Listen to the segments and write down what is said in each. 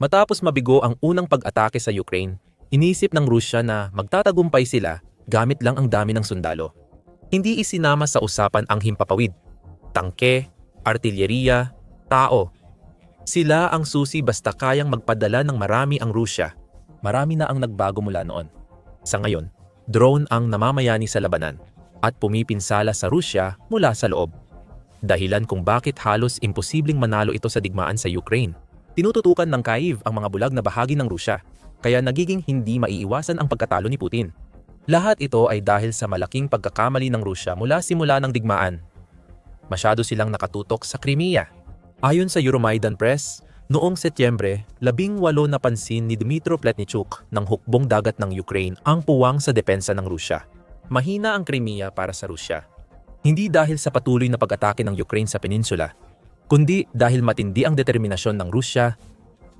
Matapos mabigo ang unang pag-atake sa Ukraine, inisip ng Rusya na magtatagumpay sila gamit lang ang dami ng sundalo. Hindi isinama sa usapan ang himpapawid, tangke, artilyeriya, tao. Sila ang susi basta kayang magpadala ng marami ang Rusya. Marami na ang nagbago mula noon. Sa ngayon, drone ang namamayani sa labanan at pumipinsala sa Rusya mula sa loob. Dahilan kung bakit halos imposibleng manalo ito sa digmaan sa Ukraine. Tinututukan ng Kyiv ang mga bulag na bahagi ng Rusya, kaya nagiging hindi maiiwasan ang pagkatalo ni Putin. Lahat ito ay dahil sa malaking pagkakamali ng Rusya mula simula ng digmaan. Masyado silang nakatutok sa Crimea. Ayon sa Euromaidan Press, noong Setyembre, labing walo napansin ni Dmytro Pletnichuk ng hukbong dagat ng Ukraine ang puwang sa depensa ng Rusya. Mahina ang Crimea para sa Rusya. Hindi dahil sa patuloy na pag-atake ng Ukraine sa peninsula, kundi dahil matindi ang determinasyon ng Rusya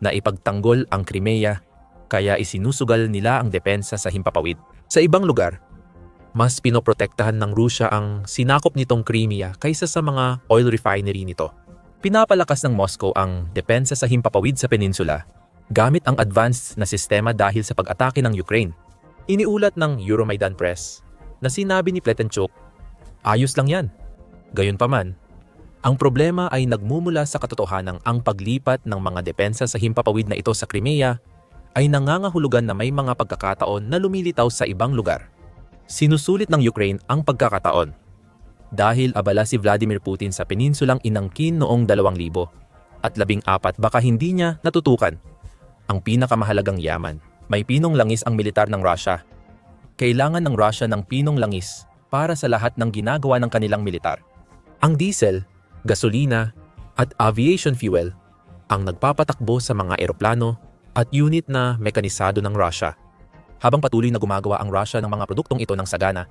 na ipagtanggol ang Crimea kaya isinusugal nila ang depensa sa himpapawid. Sa ibang lugar, mas pinoprotektahan ng Rusya ang sinakop nitong Crimea kaysa sa mga oil refinery nito. Pinapalakas ng Moscow ang depensa sa himpapawid sa peninsula gamit ang advanced na sistema dahil sa pag-atake ng Ukraine. Iniulat ng Euromaidan Press na sinabi ni Pletenchuk, ayos lang yan. Gayunpaman, ang problema ay nagmumula sa katotohanang ang paglipat ng mga depensa sa himpapawid na ito sa Crimea ay nangangahulugan na may mga pagkakataon na lumilitaw sa ibang lugar. Sinusulit ng Ukraine ang pagkakataon. Dahil abala si Vladimir Putin sa peninsulang inangkin noong 2000 at labing apat baka hindi niya natutukan. Ang pinakamahalagang yaman, may pinong langis ang militar ng Russia. Kailangan ng Russia ng pinong langis para sa lahat ng ginagawa ng kanilang militar. Ang diesel, gasolina, at aviation fuel ang nagpapatakbo sa mga eroplano at unit na mekanisado ng Russia. Habang patuloy na gumagawa ang Russia ng mga produktong ito ng sagana,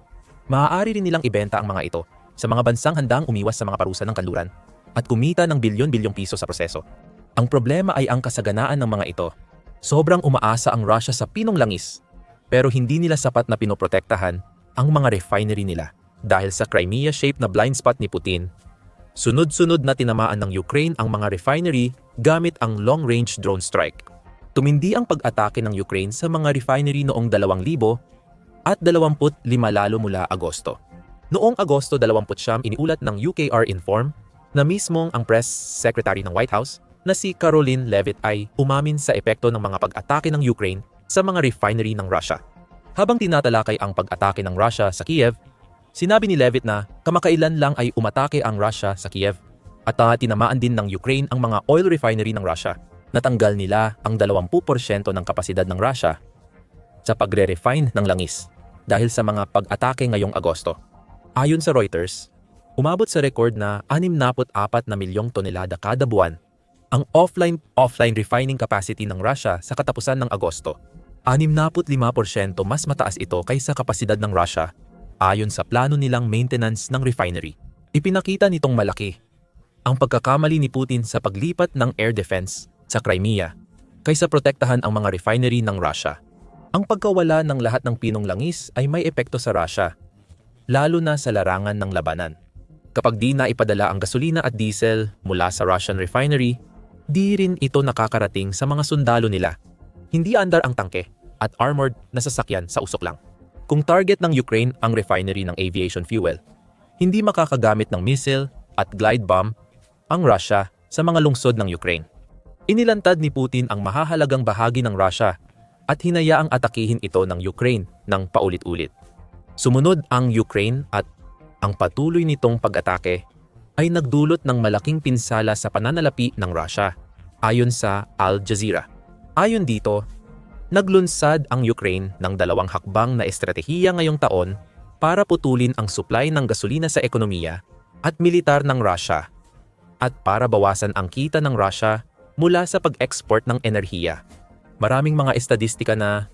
maaari rin nilang ibenta ang mga ito sa mga bansang handang umiwas sa mga parusa ng kanluran at kumita ng bilyon-bilyong piso sa proseso. Ang problema ay ang kasaganaan ng mga ito. Sobrang umaasa ang Russia sa pinong langis, pero hindi nila sapat na pinoprotektahan ang mga refinery nila dahil sa Crimea-shaped na blind spot ni Putin. Sunod-sunod na tinamaan ng Ukraine ang mga refinery gamit ang long-range drone strike. Tumindi ang pag-atake ng Ukraine sa mga refinery noong 2000 at 25 lalo mula Agosto. Noong Agosto 29 iniulat ng UKR Inform na mismong ang press secretary ng White House na si Caroline Levitt ay umamin sa epekto ng mga pag-atake ng Ukraine sa mga refinery ng Russia. Habang tinatalakay ang pag-atake ng Russia sa Kiev, sinabi ni Levitt na kamakailan lang ay umatake ang Russia sa Kiev at uh, tinamaan din ng Ukraine ang mga oil refinery ng Russia. Natanggal nila ang 20% ng kapasidad ng Russia sa pagre-refine ng langis dahil sa mga pag-atake ngayong Agosto. Ayon sa Reuters, umabot sa record na 64 na milyong tonelada kada buwan ang offline offline refining capacity ng Russia sa katapusan ng Agosto. 65% mas mataas ito kaysa kapasidad ng Russia ayon sa plano nilang maintenance ng refinery. Ipinakita nitong malaki ang pagkakamali ni Putin sa paglipat ng air defense sa Crimea kaysa protektahan ang mga refinery ng Russia. Ang pagkawala ng lahat ng pinong langis ay may epekto sa Russia, lalo na sa larangan ng labanan. Kapag di na ipadala ang gasolina at diesel mula sa Russian refinery, di rin ito nakakarating sa mga sundalo nila. Hindi andar ang tangke at armored na sasakyan sa usok lang. Kung target ng Ukraine ang refinery ng aviation fuel, hindi makakagamit ng missile at glide bomb ang Russia sa mga lungsod ng Ukraine. Inilantad ni Putin ang mahahalagang bahagi ng Russia at hinayaang atakihin ito ng Ukraine ng paulit-ulit. Sumunod ang Ukraine at ang patuloy nitong pag-atake ay nagdulot ng malaking pinsala sa pananalapi ng Russia, ayon sa Al Jazeera. Ayon dito, naglunsad ang Ukraine ng dalawang hakbang na estratehiya ngayong taon para putulin ang supply ng gasolina sa ekonomiya at militar ng Russia at para bawasan ang kita ng Russia mula sa pag-export ng enerhiya. Maraming mga estadistika na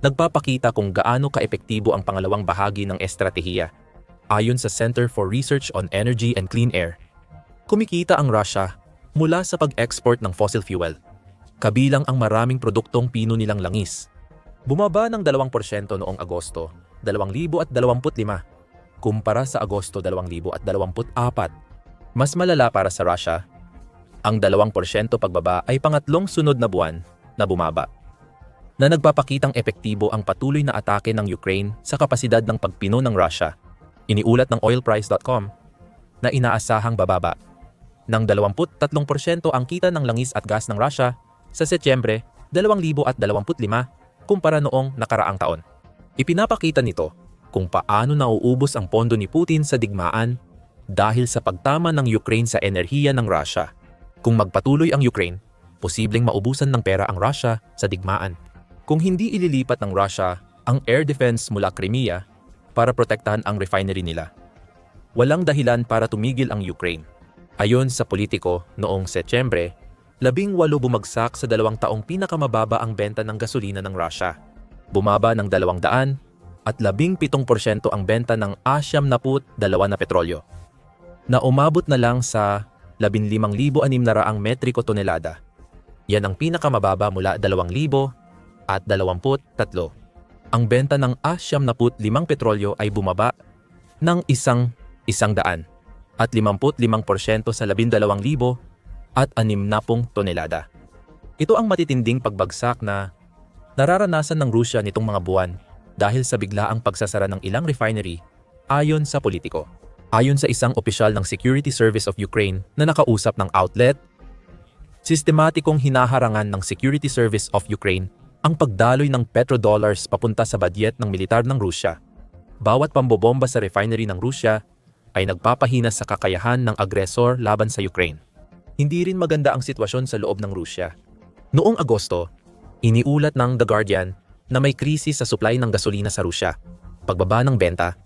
nagpapakita kung gaano kaepektibo ang pangalawang bahagi ng estratehiya. Ayon sa Center for Research on Energy and Clean Air, kumikita ang Russia mula sa pag-export ng fossil fuel, kabilang ang maraming produktong pino nilang langis. Bumaba ng 2% noong Agosto 2025 kumpara sa Agosto 2024. Mas malala para sa Russia Ang 2% pagbaba ay pangatlong sunod na buwan na bumaba na nagpapakitang epektibo ang patuloy na atake ng Ukraine sa kapasidad ng pagpino ng Russia. Iniulat ng oilprice.com na inaasahang bababa ng 23% ang kita ng langis at gas ng Russia sa Setyembre 2025 kumpara noong nakaraang taon. Ipinapakita nito kung paano nauubos ang pondo ni Putin sa digmaan dahil sa pagtama ng Ukraine sa enerhiya ng Russia. Kung magpatuloy ang Ukraine, posibleng maubusan ng pera ang Russia sa digmaan. Kung hindi ililipat ng Russia ang air defense mula Crimea para protektahan ang refinery nila, walang dahilan para tumigil ang Ukraine. Ayon sa politiko noong Setyembre, labing walo bumagsak sa dalawang taong pinakamababa ang benta ng gasolina ng Russia. Bumaba ng 200 at 17% ang benta ng asyam na put dalawa na petrolyo na umabot na lang sa 15,600 metriko tonelada. Yan ang pinakamababa mula 2,000 at 23. Ang benta ng asyam na put limang petrolyo ay bumaba ng isang isang daan at 55% sa 12,000 at 60 tonelada. Ito ang matitinding pagbagsak na nararanasan ng Rusya nitong mga buwan dahil sa biglaang pagsasara ng ilang refinery ayon sa politiko. Ayon sa isang opisyal ng Security Service of Ukraine na nakausap ng outlet, sistematikong hinaharangan ng Security Service of Ukraine ang pagdaloy ng petrodollars papunta sa badyet ng militar ng Rusya. Bawat pambobomba sa refinery ng Rusya ay nagpapahina sa kakayahan ng agresor laban sa Ukraine. Hindi rin maganda ang sitwasyon sa loob ng Rusya. Noong Agosto, iniulat ng The Guardian na may krisis sa supply ng gasolina sa Rusya, pagbaba ng benta,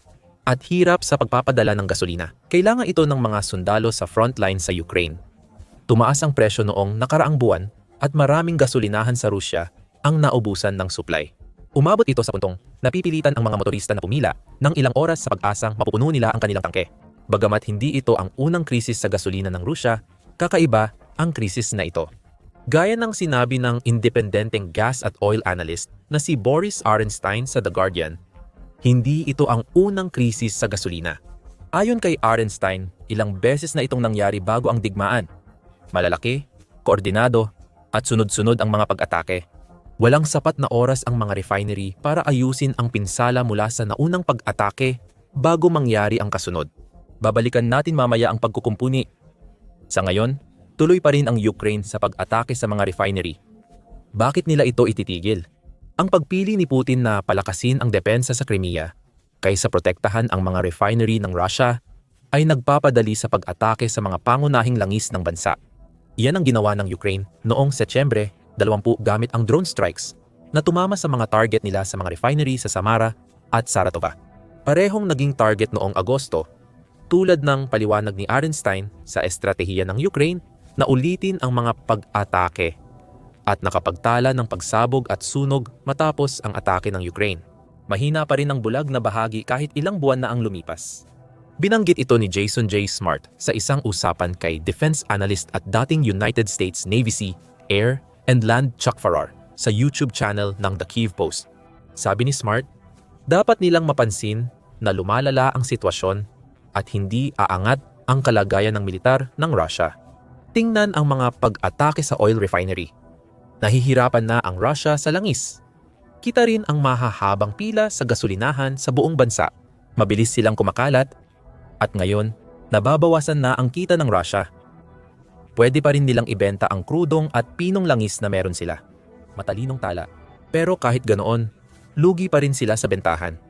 at hirap sa pagpapadala ng gasolina. Kailangan ito ng mga sundalo sa frontline sa Ukraine. Tumaas ang presyo noong nakaraang buwan at maraming gasolinahan sa Rusya ang naubusan ng supply. Umabot ito sa puntong napipilitan ang mga motorista na pumila ng ilang oras sa pag-asang mapupuno nila ang kanilang tangke. Bagamat hindi ito ang unang krisis sa gasolina ng Rusya, kakaiba ang krisis na ito. Gaya ng sinabi ng independenteng gas at oil analyst na si Boris Arenstein sa The Guardian, hindi ito ang unang krisis sa gasolina. Ayon kay Arenstein, ilang beses na itong nangyari bago ang digmaan. Malalaki, koordinado, at sunod-sunod ang mga pag-atake. Walang sapat na oras ang mga refinery para ayusin ang pinsala mula sa naunang pag-atake bago mangyari ang kasunod. Babalikan natin mamaya ang pagkukumpuni. Sa ngayon, tuloy pa rin ang Ukraine sa pag-atake sa mga refinery. Bakit nila ito ititigil? Ang pagpili ni Putin na palakasin ang depensa sa Crimea kaysa protektahan ang mga refinery ng Russia ay nagpapadali sa pag-atake sa mga pangunahing langis ng bansa. Iyan ang ginawa ng Ukraine noong Setyembre 20 gamit ang drone strikes na tumama sa mga target nila sa mga refinery sa Samara at Saratova. Parehong naging target noong Agosto tulad ng paliwanag ni Arenstein sa estratehiya ng Ukraine na ulitin ang mga pag-atake at nakapagtala ng pagsabog at sunog matapos ang atake ng Ukraine. Mahina pa rin ang bulag na bahagi kahit ilang buwan na ang lumipas. Binanggit ito ni Jason J. Smart sa isang usapan kay defense analyst at dating United States Navy Sea, Air, and Land Chuck Farrar sa YouTube channel ng The Kiev Post. Sabi ni Smart, dapat nilang mapansin na lumalala ang sitwasyon at hindi aangat ang kalagayan ng militar ng Russia. Tingnan ang mga pag-atake sa oil refinery Nahihirapan na ang Russia sa langis. Kita rin ang mahahabang pila sa gasolinahan sa buong bansa. Mabilis silang kumakalat at ngayon nababawasan na ang kita ng Russia. Pwede pa rin nilang ibenta ang krudong at pinong langis na meron sila. Matalinong tala. Pero kahit ganoon, lugi pa rin sila sa bentahan.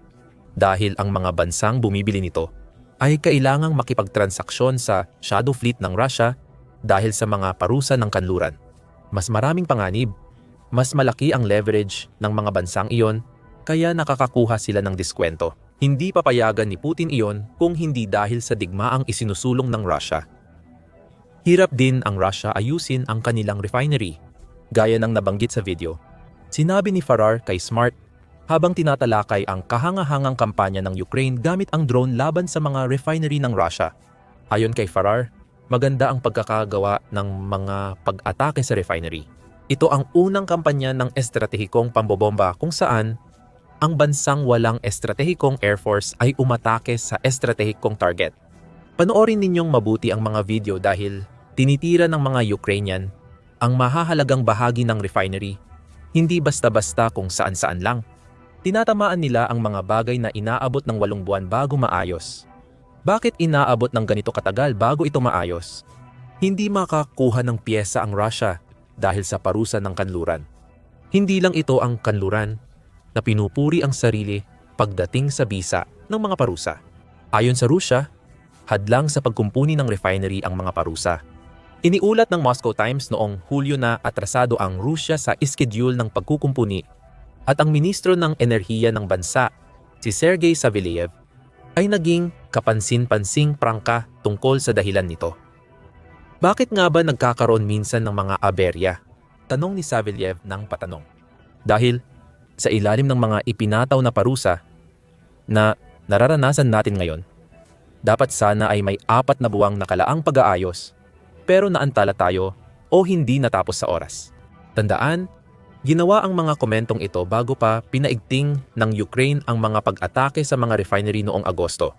Dahil ang mga bansang bumibili nito ay kailangang makipagtransaksyon sa shadow fleet ng Russia dahil sa mga parusa ng kanluran mas maraming panganib. Mas malaki ang leverage ng mga bansang iyon kaya nakakakuha sila ng diskwento. Hindi papayagan ni Putin iyon kung hindi dahil sa digmaang isinusulong ng Russia. Hirap din ang Russia ayusin ang kanilang refinery, gaya ng nabanggit sa video. Sinabi ni Farrar kay Smart habang tinatalakay ang kahangahangang kampanya ng Ukraine gamit ang drone laban sa mga refinery ng Russia. Ayon kay Farrar, maganda ang pagkakagawa ng mga pag-atake sa refinery. Ito ang unang kampanya ng estratehikong pambobomba kung saan ang bansang walang estratehikong Air Force ay umatake sa estratehikong target. Panoorin ninyong mabuti ang mga video dahil tinitira ng mga Ukrainian ang mahahalagang bahagi ng refinery, hindi basta-basta kung saan-saan lang. Tinatamaan nila ang mga bagay na inaabot ng walong buwan bago maayos. Bakit inaabot ng ganito katagal bago ito maayos? Hindi makakuha ng piyesa ang Russia dahil sa parusa ng kanluran. Hindi lang ito ang kanluran na pinupuri ang sarili pagdating sa bisa ng mga parusa. Ayon sa Russia, hadlang sa pagkumpuni ng refinery ang mga parusa. Iniulat ng Moscow Times noong Hulyo na atrasado ang Russia sa iskediul ng pagkukumpuni at ang ministro ng enerhiya ng bansa, si Sergei Savelyev, ay naging kapansin-pansing prangka tungkol sa dahilan nito. Bakit nga ba nagkakaroon minsan ng mga aberya? Tanong ni Savelyev ng patanong. Dahil sa ilalim ng mga ipinataw na parusa na nararanasan natin ngayon, dapat sana ay may apat na buwang nakalaang pag-aayos pero naantala tayo o hindi natapos sa oras. Tandaan, ginawa ang mga komentong ito bago pa pinaigting ng Ukraine ang mga pag-atake sa mga refinery noong Agosto.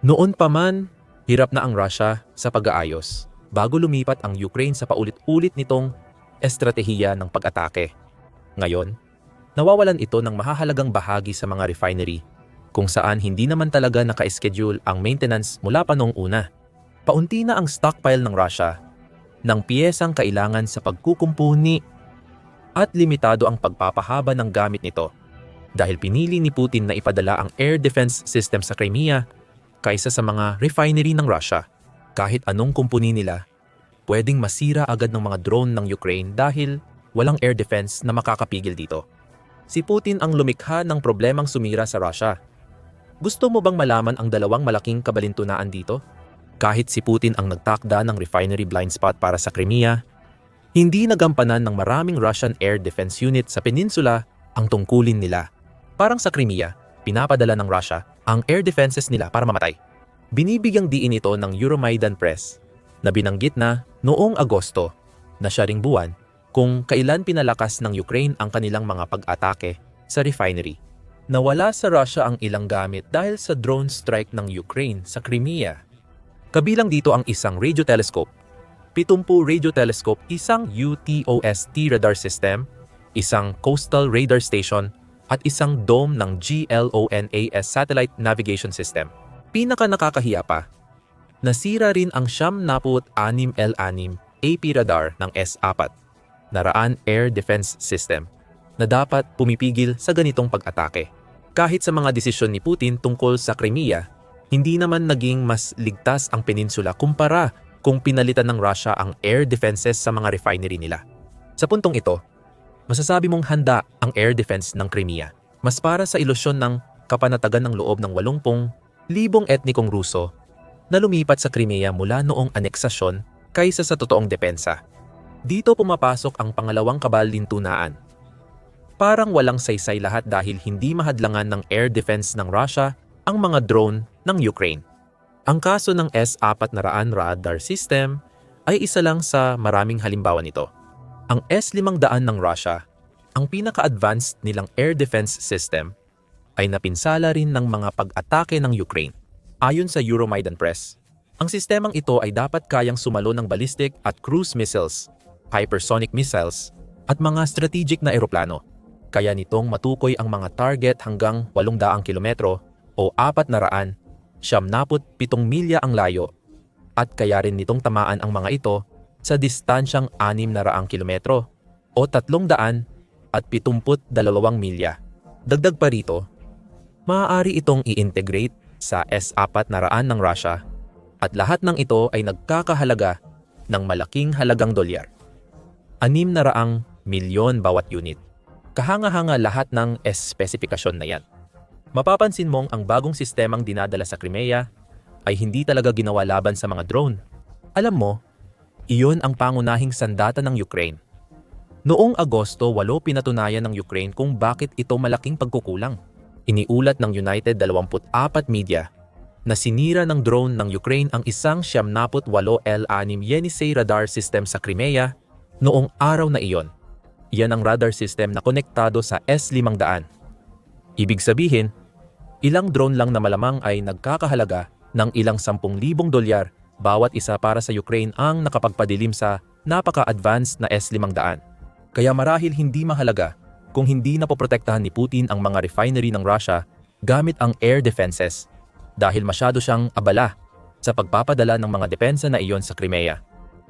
Noon pa man, hirap na ang Russia sa pag-aayos bago lumipat ang Ukraine sa paulit-ulit nitong estratehiya ng pag-atake. Ngayon, nawawalan ito ng mahahalagang bahagi sa mga refinery kung saan hindi naman talaga naka-schedule ang maintenance mula pa noong una. Paunti na ang stockpile ng Russia ng piyesang kailangan sa pagkukumpuni at limitado ang pagpapahaba ng gamit nito dahil pinili ni Putin na ipadala ang air defense system sa Crimea kaysa sa mga refinery ng Russia. Kahit anong kumpuni nila, pwedeng masira agad ng mga drone ng Ukraine dahil walang air defense na makakapigil dito. Si Putin ang lumikha ng problemang sumira sa Russia. Gusto mo bang malaman ang dalawang malaking kabalintunaan dito? Kahit si Putin ang nagtakda ng refinery blind spot para sa Crimea, hindi nagampanan ng maraming Russian Air Defense Unit sa peninsula ang tungkulin nila. Parang sa Crimea, pinapadala ng Russia ang air defenses nila para mamatay. Binibigyang diin ito ng Euromaidan Press na binanggit na noong Agosto na siya ring buwan kung kailan pinalakas ng Ukraine ang kanilang mga pag-atake sa refinery. Nawala sa Russia ang ilang gamit dahil sa drone strike ng Ukraine sa Crimea. Kabilang dito ang isang radio telescope, 70 radio telescope, isang UTOST radar system, isang coastal radar station, at isang dome ng GLONAS satellite navigation system. Pinaka nakakahiya pa, nasira rin ang siyam naput anim L6 AP radar ng S4, Naraan Air Defense System, na dapat pumipigil sa ganitong pag-atake. Kahit sa mga desisyon ni Putin tungkol sa Crimea, hindi naman naging mas ligtas ang peninsula kumpara kung pinalitan ng Russia ang air defenses sa mga refinery nila. Sa puntong ito, masasabi mong handa ang air defense ng Crimea. Mas para sa ilusyon ng kapanatagan ng loob ng 80 libong etnikong Ruso na lumipat sa Crimea mula noong aneksasyon kaysa sa totoong depensa. Dito pumapasok ang pangalawang kabalintunaan. Parang walang saysay lahat dahil hindi mahadlangan ng air defense ng Russia ang mga drone ng Ukraine. Ang kaso ng S-400 radar system ay isa lang sa maraming halimbawa nito. Ang S-500 ng Russia, ang pinaka-advanced nilang air defense system, ay napinsala rin ng mga pag-atake ng Ukraine. Ayon sa Euromaidan Press, ang sistemang ito ay dapat kayang sumalo ng ballistic at cruise missiles, hypersonic missiles, at mga strategic na eroplano. Kaya nitong matukoy ang mga target hanggang 800 kilometro o 400 siyamnaput pitong milya ang layo at kaya rin nitong tamaan ang mga ito sa distansyang 600 kilometro o 300 at 72 milya. Dagdag pa rito, maaari itong i-integrate sa S-400 ng Russia at lahat ng ito ay nagkakahalaga ng malaking halagang dolyar. 600 milyon bawat unit. Kahanga-hanga lahat ng S-specifikasyon na yan. Mapapansin mong ang bagong sistemang dinadala sa Crimea ay hindi talaga ginawa laban sa mga drone. Alam mo, iyon ang pangunahing sandata ng Ukraine. Noong Agosto, walo pinatunayan ng Ukraine kung bakit ito malaking pagkukulang. Iniulat ng United 24 Media na sinira ng drone ng Ukraine ang isang 78 L6 Yenisei radar system sa Crimea noong araw na iyon. Iyan ang radar system na konektado sa S-500. Ibig sabihin, ilang drone lang na malamang ay nagkakahalaga ng ilang 10,000 dolyar bawat isa para sa Ukraine ang nakapagpadilim sa napaka-advanced na S-500. Kaya marahil hindi mahalaga kung hindi napoprotektahan ni Putin ang mga refinery ng Russia gamit ang air defenses dahil masyado siyang abala sa pagpapadala ng mga depensa na iyon sa Crimea.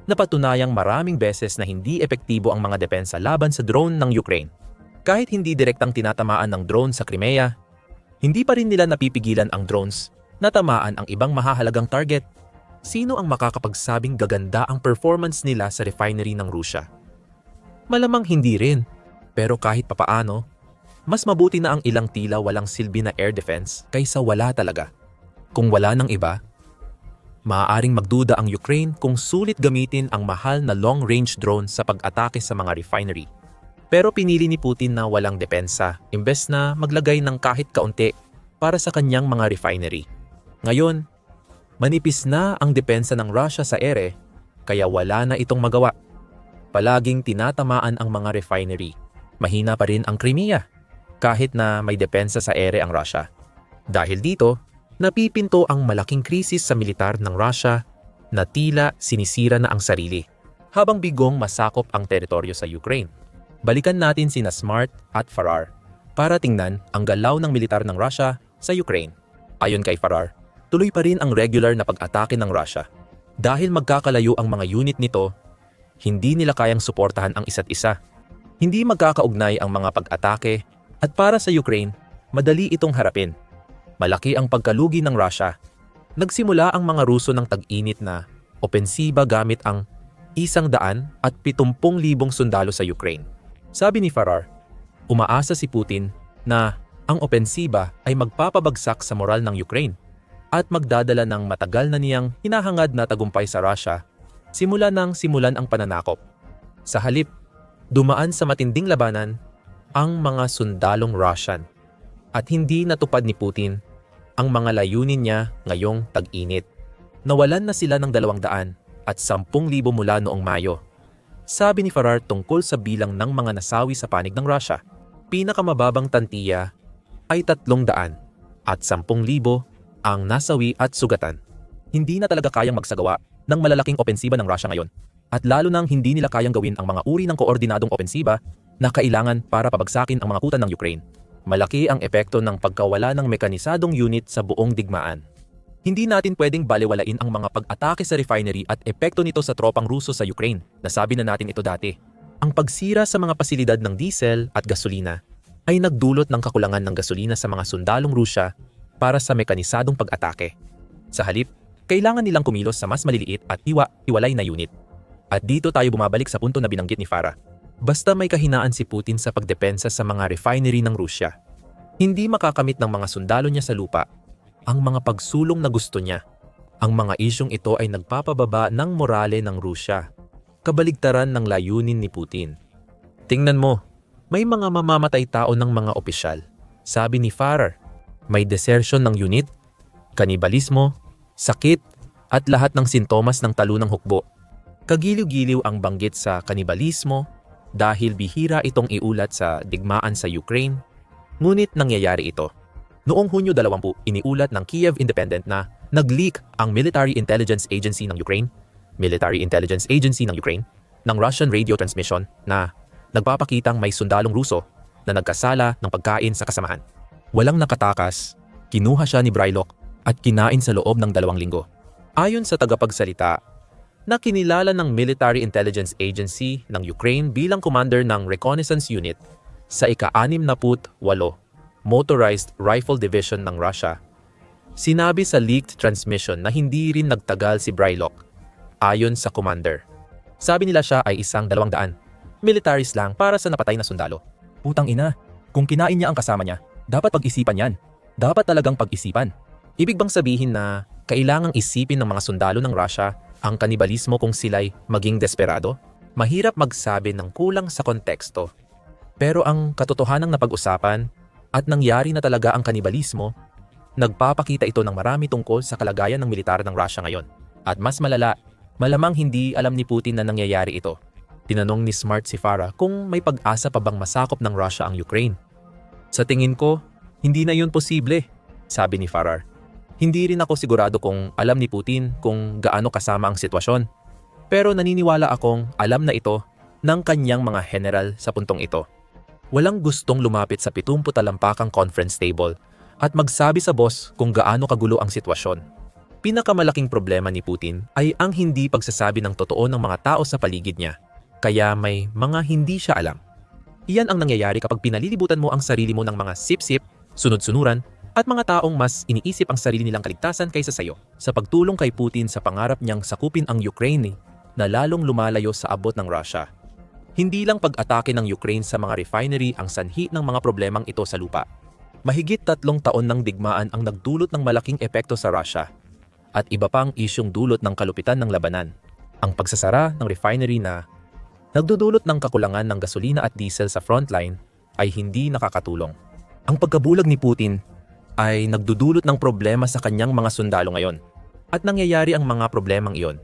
Napatunayang maraming beses na hindi epektibo ang mga depensa laban sa drone ng Ukraine. Kahit hindi direktang tinatamaan ng drone sa Crimea, hindi pa rin nila napipigilan ang drones na tamaan ang ibang mahahalagang target. Sino ang makakapagsabing gaganda ang performance nila sa refinery ng Russia? Malamang hindi rin. Pero kahit papaano, mas mabuti na ang ilang tila walang silbi na air defense kaysa wala talaga. Kung wala ng iba, maaaring magduda ang Ukraine kung sulit gamitin ang mahal na long-range drone sa pag-atake sa mga refinery. Pero pinili ni Putin na walang depensa, imbes na maglagay ng kahit kaunti para sa kanyang mga refinery. Ngayon, manipis na ang depensa ng Russia sa ere, kaya wala na itong magawa. Palaging tinatamaan ang mga refinery. Mahina pa rin ang Crimea, kahit na may depensa sa ere ang Russia. Dahil dito, napipinto ang malaking krisis sa militar ng Russia na tila sinisira na ang sarili, habang bigong masakop ang teritoryo sa Ukraine. Balikan natin sina Smart at Farrar para tingnan ang galaw ng militar ng Russia sa Ukraine. Ayon kay Farrar, tuloy pa rin ang regular na pag-atake ng Russia. Dahil magkakalayo ang mga unit nito, hindi nila kayang suportahan ang isa't isa. Hindi magkakaugnay ang mga pag-atake at para sa Ukraine, madali itong harapin. Malaki ang pagkalugi ng Russia. Nagsimula ang mga Ruso ng tag-init na opensiba gamit ang isang daan at pitumpung libong sundalo sa Ukraine. Sabi ni Farrar, umaasa si Putin na ang opensiba ay magpapabagsak sa moral ng Ukraine at magdadala ng matagal na niyang hinahangad na tagumpay sa Russia simula nang simulan ang pananakop. Sa halip, dumaan sa matinding labanan ang mga sundalong Russian at hindi natupad ni Putin ang mga layunin niya ngayong tag-init. Nawalan na sila ng dalawang daan at sampung libo mula noong Mayo. Sabi ni Farrar tungkol sa bilang ng mga nasawi sa panig ng Russia, pinakamababang tantiya ay tatlong daan at sampung libo ang nasawi at sugatan. Hindi na talaga kayang magsagawa ng malalaking opensiba ng Russia ngayon at lalo nang hindi nila kayang gawin ang mga uri ng koordinadong opensiba na kailangan para pabagsakin ang mga kutan ng Ukraine. Malaki ang epekto ng pagkawala ng mekanisadong unit sa buong digmaan. Hindi natin pwedeng baliwalain ang mga pag-atake sa refinery at epekto nito sa tropang Ruso sa Ukraine. Nasabi na natin ito dati. Ang pagsira sa mga pasilidad ng diesel at gasolina ay nagdulot ng kakulangan ng gasolina sa mga sundalong Rusya para sa mekanisadong pag-atake. Sa halip, kailangan nilang kumilos sa mas maliliit at iwa-iwalay na unit. At dito tayo bumabalik sa punto na binanggit ni Farah. Basta may kahinaan si Putin sa pagdepensa sa mga refinery ng Rusya, hindi makakamit ng mga sundalo niya sa lupa ang mga pagsulong na gusto niya. Ang mga isyong ito ay nagpapababa ng morale ng Rusya, kabaligtaran ng layunin ni Putin. Tingnan mo, may mga mamamatay tao ng mga opisyal. Sabi ni Farrar, may desertion ng unit, kanibalismo, sakit, at lahat ng sintomas ng talunang hukbo. Kagiliw-giliw ang banggit sa kanibalismo, dahil bihira itong iulat sa digmaan sa Ukraine, ngunit nangyayari ito. Noong Hunyo 20, iniulat ng Kiev Independent na nag-leak ang Military Intelligence Agency ng Ukraine, Military Intelligence Agency ng Ukraine, ng Russian radio transmission na nagpapakitang may sundalong Ruso na nagkasala ng pagkain sa kasamahan. Walang nakatakas, kinuha siya ni Brylock at kinain sa loob ng dalawang linggo. Ayon sa tagapagsalita, na kinilala ng Military Intelligence Agency ng Ukraine bilang commander ng Reconnaissance Unit sa ika-68 Motorized Rifle Division ng Russia. Sinabi sa leaked transmission na hindi rin nagtagal si Brylock ayon sa commander. Sabi nila siya ay isang dalawang daan. Militaries lang para sa napatay na sundalo. Putang ina, kung kinain niya ang kasama niya, dapat pag-isipan yan. Dapat talagang pag-isipan. Ibig bang sabihin na kailangang isipin ng mga sundalo ng Russia ang kanibalismo kung sila'y maging desperado? Mahirap magsabi ng kulang sa konteksto. Pero ang katotohanang napag-usapan at nangyari na talaga ang kanibalismo, nagpapakita ito ng marami tungkol sa kalagayan ng militar ng Russia ngayon. At mas malala, malamang hindi alam ni Putin na nangyayari ito. Tinanong ni Smart si Farah kung may pag-asa pa bang masakop ng Russia ang Ukraine. Sa tingin ko, hindi na yun posible, sabi ni Farrar. Hindi rin ako sigurado kung alam ni Putin kung gaano kasama ang sitwasyon. Pero naniniwala akong alam na ito ng kanyang mga general sa puntong ito. Walang gustong lumapit sa 70 talampakang conference table at magsabi sa boss kung gaano kagulo ang sitwasyon. Pinakamalaking problema ni Putin ay ang hindi pagsasabi ng totoo ng mga tao sa paligid niya. Kaya may mga hindi siya alam. Iyan ang nangyayari kapag pinalilibutan mo ang sarili mo ng mga sip-sip, sunod-sunuran, at mga taong mas iniisip ang sarili nilang kaligtasan kaysa sayo. Sa pagtulong kay Putin sa pangarap niyang sakupin ang Ukraine na lalong lumalayo sa abot ng Russia. Hindi lang pag-atake ng Ukraine sa mga refinery ang sanhi ng mga problemang ito sa lupa. Mahigit tatlong taon ng digmaan ang nagdulot ng malaking epekto sa Russia at iba pang isyong dulot ng kalupitan ng labanan. Ang pagsasara ng refinery na nagdudulot ng kakulangan ng gasolina at diesel sa frontline ay hindi nakakatulong. Ang pagkabulag ni Putin ay nagdudulot ng problema sa kanyang mga sundalo ngayon. At nangyayari ang mga problemang iyon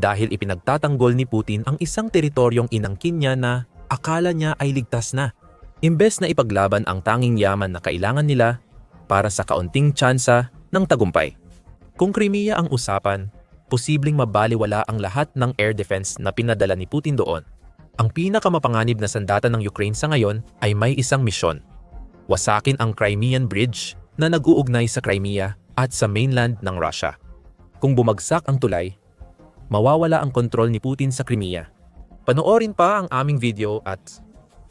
dahil ipinagtatanggol ni Putin ang isang teritoryong inangkin niya na akala niya ay ligtas na. Imbes na ipaglaban ang tanging yaman na kailangan nila para sa kaunting tsansa ng tagumpay. Kung Crimea ang usapan, posibleng mabaliwala ang lahat ng air defense na pinadala ni Putin doon. Ang pinakamapanganib na sandata ng Ukraine sa ngayon ay may isang misyon. Wasakin ang Crimean Bridge na nag-uugnay sa Crimea at sa mainland ng Russia. Kung bumagsak ang tulay, mawawala ang kontrol ni Putin sa Crimea. Panoorin pa ang aming video at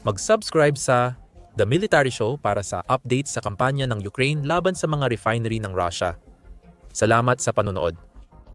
mag-subscribe sa The Military Show para sa updates sa kampanya ng Ukraine laban sa mga refinery ng Russia. Salamat sa panonood.